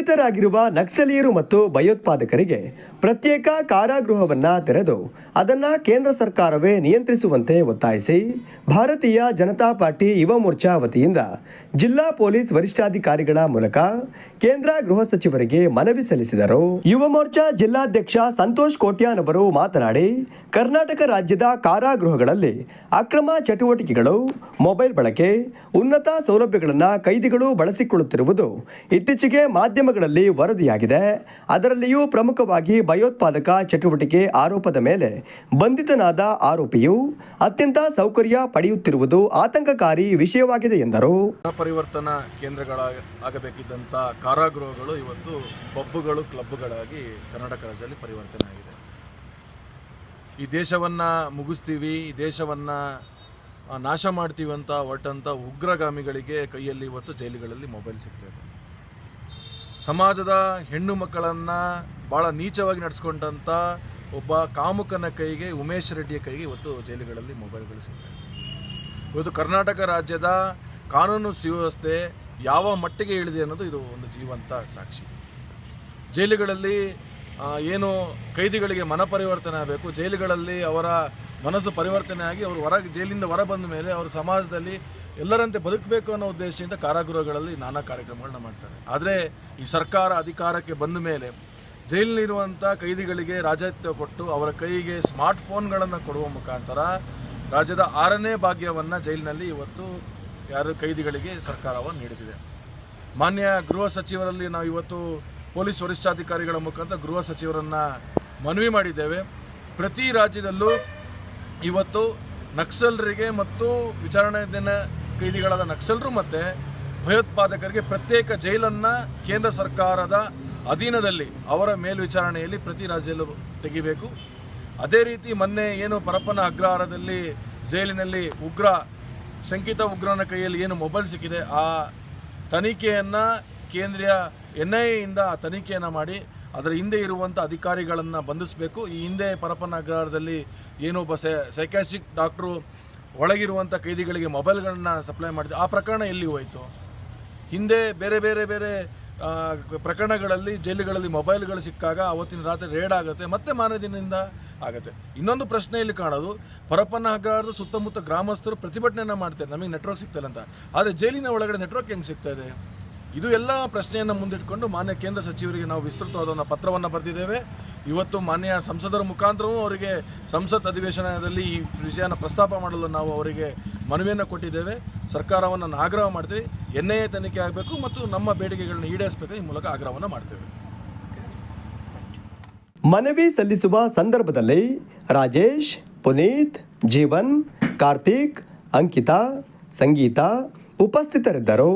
ಬಂಧಿತರಾಗಿರುವ ನಕ್ಸಲೀಯರು ಮತ್ತು ಭಯೋತ್ಪಾದಕರಿಗೆ ಪ್ರತ್ಯೇಕ ಕಾರಾಗೃಹವನ್ನ ತೆರೆದು ಅದನ್ನ ಕೇಂದ್ರ ಸರ್ಕಾರವೇ ನಿಯಂತ್ರಿಸುವಂತೆ ಒತ್ತಾಯಿಸಿ ಭಾರತೀಯ ಜನತಾ ಪಾರ್ಟಿ ಯುವ ಮೋರ್ಚಾ ವತಿಯಿಂದ ಜಿಲ್ಲಾ ಪೊಲೀಸ್ ವರಿಷ್ಠಾಧಿಕಾರಿಗಳ ಮೂಲಕ ಕೇಂದ್ರ ಗೃಹ ಸಚಿವರಿಗೆ ಮನವಿ ಸಲ್ಲಿಸಿದರು. ಯುವ ಮೋರ್ಚಾ ಜಿಲ್ಲಾಧ್ಯಕ್ಷ ಸಂತೋಷ್ ಕೋಟ್ಯಾನ್ ಅವರು ಮಾತನಾಡಿ, ಕರ್ನಾಟಕ ರಾಜ್ಯದ ಕಾರಾಗೃಹಗಳಲ್ಲಿ ಅಕ್ರಮ ಚಟುವಟಿಕೆಗಳು, ಮೊಬೈಲ್ ಬಳಕೆ, ಉನ್ನತ ಸೌಲಭ್ಯಗಳನ್ನು ಕೈದಿಗಳು ಬಳಸಿಕೊಳ್ಳುತ್ತಿರುವುದು ಇತ್ತೀಚೆಗೆ ಮಾಧ್ಯಮಗಳಲ್ಲಿ ವರದಿಯಾಗಿದೆ. ಅದರಲ್ಲಿಯೂ ಪ್ರಮುಖವಾಗಿ ಭಯೋತ್ಪಾದಕ ಚಟುವಟಿಕೆ ಆರೋಪದ ಮೇಲೆ ಬಂಧಿತನಾದ ಆರೋಪಿಯು ಅತ್ಯಂತ ಸೌಕರ್ಯ ಪಡೆಯುತ್ತಿರುವುದು ಆತಂಕಕಾರಿ ವಿಷಯವಾಗಿದೆ ಎಂದರು. ಪರಿವರ್ತನಾ ಕೇಂದ್ರಗಳಾಗಬೇಕಿದ್ದಂಥ ಕಾರಾಗೃಹಗಳು ಇವತ್ತು ಪಬ್ಬುಗಳು ಕ್ಲಬ್ಗಳಾಗಿ ಕರ್ನಾಟಕ ರಾಜ್ಯದಲ್ಲಿ ಪರಿವರ್ತನೆ ಆಗಿದೆ. ಈ ದೇಶವನ್ನು ಮುಗಿಸ್ತೀವಿ, ಈ ದೇಶವನ್ನು ನಾಶ ಮಾಡ್ತೀವಿ ಅಂತ ಹೊರಟಂಥ ಉಗ್ರಗಾಮಿಗಳಿಗೆ ಕೈಯಲ್ಲಿ ಇವತ್ತು ಜೈಲುಗಳಲ್ಲಿ ಮೊಬೈಲ್ ಸಿಗ್ತಾ ಸಮಾಜದ ಹೆಣ್ಣು ಮಕ್ಕಳನ್ನು ಭಾಳ ನೀಚವಾಗಿ ನಡೆಸ್ಕೊಂಡಂಥ ಒಬ್ಬ ಕಾಮುಕನ ಕೈಗೆ, ಉಮೇಶ್ ರೆಡ್ಡಿಯ ಕೈಗೆ ಇವತ್ತು ಜೈಲುಗಳಲ್ಲಿ ಮೊಬೈಲ್ಗಳು ಸಿಗ್ತಾ ಇದೆ. ಇವತ್ತು ಕರ್ನಾಟಕ ರಾಜ್ಯದ ಕಾನೂನು ಸುವ್ಯವಸ್ಥೆ ಯಾವ ಮಟ್ಟಿಗೆ ಇಳಿದೆ ಅನ್ನೋದು ಇದು ಒಂದು ಜೀವಂತ ಸಾಕ್ಷಿ. ಜೈಲುಗಳಲ್ಲಿ ಏನು ಕೈದಿಗಳಿಗೆ ಮನಪರಿವರ್ತನೆ ಆಗಬೇಕು, ಜೈಲುಗಳಲ್ಲಿ ಅವರ ಮನಸ್ಸು ಪರಿವರ್ತನೆ ಆಗಿ ಅವರು ಹೊರ ಜೈಲಿಂದ ಹೊರ ಬಂದ ಮೇಲೆ ಅವರು ಸಮಾಜದಲ್ಲಿ ಎಲ್ಲರಂತೆ ಬದುಕಬೇಕು ಅನ್ನೋ ಉದ್ದೇಶದಿಂದ ಕಾರಾಗೃಹಗಳಲ್ಲಿ ನಾನಾ ಕಾರ್ಯಕ್ರಮಗಳನ್ನ ಮಾಡ್ತಾರೆ. ಆದರೆ ಈ ಸರ್ಕಾರ ಅಧಿಕಾರಕ್ಕೆ ಬಂದ ಮೇಲೆ ಜೈಲಿನಲ್ಲಿರುವಂಥ ಕೈದಿಗಳಿಗೆ ರಾಜತ್ವ ಕೊಟ್ಟು ಅವರ ಕೈಗೆ ಸ್ಮಾರ್ಟ್ ಫೋನ್ಗಳನ್ನು ಕೊಡುವ ಮುಖಾಂತರ ರಾಜ್ಯದ ಆರನೇ ಭಾಗ್ಯವನ್ನು ಜೈಲಿನಲ್ಲಿ ಇವತ್ತು ಯಾರು ಕೈದಿಗಳಿಗೆ ಸರ್ಕಾರವನ್ನು ನೀಡುತ್ತಿದೆ. ಮಾನ್ಯ ಗೃಹ ಸಚಿವರಲ್ಲಿ ನಾವು ಇವತ್ತು ಪೊಲೀಸ್ ವರಿಷ್ಠಾಧಿಕಾರಿಗಳ ಮುಖಾಂತರ ಗೃಹ ಸಚಿವರನ್ನು ಮನವಿ ಮಾಡಿದ್ದೇವೆ. ಪ್ರತಿ ರಾಜ್ಯದಲ್ಲೂ ಇವತ್ತು ನಕ್ಸಲರಿಗೆ ಮತ್ತು ವಿಚಾರಣೆಯ ಕೈದಿಗಳಾದ ನಕ್ಸಲರು ಮತ್ತು ಭಯೋತ್ಪಾದಕರಿಗೆ ಪ್ರತ್ಯೇಕ ಜೈಲನ್ನು ಕೇಂದ್ರ ಸರ್ಕಾರದ ಅಧೀನದಲ್ಲಿ ಅವರ ಮೇಲ್ವಿಚಾರಣೆಯಲ್ಲಿ ಪ್ರತಿ ರಾಜ್ಯದಲ್ಲೂ ತೆಗಿಬೇಕು. ಅದೇ ರೀತಿ ಮೊನ್ನೆ ಏನು ಪರಪ್ಪನ ಅಗ್ರಹಾರದಲ್ಲಿ ಜೈಲಿನಲ್ಲಿ ಉಗ್ರ, ಶಂಕಿತ ಉಗ್ರನ ಕೈಯಲ್ಲಿ ಏನು ಮೊಬೈಲ್ ಸಿಕ್ಕಿದೆ, ಆ ತನಿಖೆಯನ್ನು ಕೇಂದ್ರೀಯ ಎನ್ ಐ ಎಯಿಂದ ತನಿಖೆಯನ್ನು ಮಾಡಿ ಅದರ ಹಿಂದೆ ಇರುವಂಥ ಅಧಿಕಾರಿಗಳನ್ನು ಬಂಧಿಸಬೇಕು. ಈ ಹಿಂದೆ ಪರಪನಗರದಲ್ಲಿ ಏನೋ ಏನು ಒಬ್ಬ ಸೈ, ಸೈಕಾಸ್ಟಿಕ್ ಡಾಕ್ಟ್ರು ಒಳಗಿರುವಂಥ ಕೈದಿಗಳಿಗೆ ಮೊಬೈಲ್ಗಳನ್ನ ಸಪ್ಲೈ ಮಾಡಿದೆ. ಆ ಪ್ರಕರಣ ಎಲ್ಲಿ ಹೋಯಿತು? ಹಿಂದೆ ಬೇರೆ ಬೇರೆ ಬೇರೆ ಪ್ರಕರಣಗಳಲ್ಲಿ ಜೈಲುಗಳಲ್ಲಿ ಮೊಬೈಲ್ಗಳು ಸಿಕ್ಕಾಗ ಅವತ್ತಿನ ರಾತ್ರಿ ರೇಡ್ ಆಗುತ್ತೆ, ಮತ್ತೆ ಮಾರನೇ ದಿನದಿಂದ ಆಗುತ್ತೆ. ಇನ್ನೊಂದು ಪ್ರಶ್ನೆ ಇಲ್ಲಿ ಕಾಣೋದು. ಪರಪ್ಪನ ಅಗ್ರಹಾರದ ಸುತ್ತಮುತ್ತ ಗ್ರಾಮಸ್ಥರು ಪ್ರತಿಭಟನೆಯನ್ನು ಮಾಡ್ತಾರೆ. ನಮಗೆ ನೆಟ್ವರ್ಕ್ ಸಿಗ್ತಲ್ಲ ಅಂತ. ಆದರೆ ಜೈಲಿನ ಒಳಗಡೆ ನೆಟ್ವರ್ಕ್ ಹೆಂಗೆ ಸಿಗ್ತಾ ಇದೆ? ಇದು ಎಲ್ಲ ಪ್ರಶ್ನೆಯನ್ನು ಮುಂದಿಟ್ಕೊಂಡು ಮಾನ್ಯ ಕೇಂದ್ರ ಸಚಿವರಿಗೆ ನಾವು ವಿಸ್ತೃತವಾದ ಒಂದು ಪತ್ರವನ್ನು ಬರೆದಿದ್ದೇವೆ. ಇವತ್ತು ಮಾನ್ಯ ಸಂಸದರ ಮುಖಾಂತರವೂ ಅವರಿಗೆ ಸಂಸತ್ ಅಧಿವೇಶನದಲ್ಲಿ ಈ ವಿಷಯನ ಪ್ರಸ್ತಾಪ ಮಾಡಲು ನಾವು ಅವರಿಗೆ ಮನವಿಯನ್ನು ಕೊಟ್ಟಿದ್ದೇವೆ. ಸರ್ಕಾರವನ್ನು ಆಗ್ರಹ ಮಾಡ್ತೀವಿ ಎನ್ ಐ ತನಿಖೆ ಆಗಬೇಕು ಮತ್ತು ನಮ್ಮ ಬೇಡಿಕೆಗಳನ್ನು ಈಡೇರಿಸಬೇಕು ಈ ಮೂಲಕ ಆಗ್ರಹವನ್ನು ಮಾಡ್ತೇವೆ. ಮನವಿ ಸಲ್ಲಿಸುವ ಸಂದರ್ಭದಲ್ಲಿ ರಾಜೇಶ್, ಪುನೀತ್, ಜೀವನ್, ಕಾರ್ತಿಕ್, ಅಂಕಿತಾ, ಸಂಗೀತ ಉಪಸ್ಥಿತರಿದ್ದರು.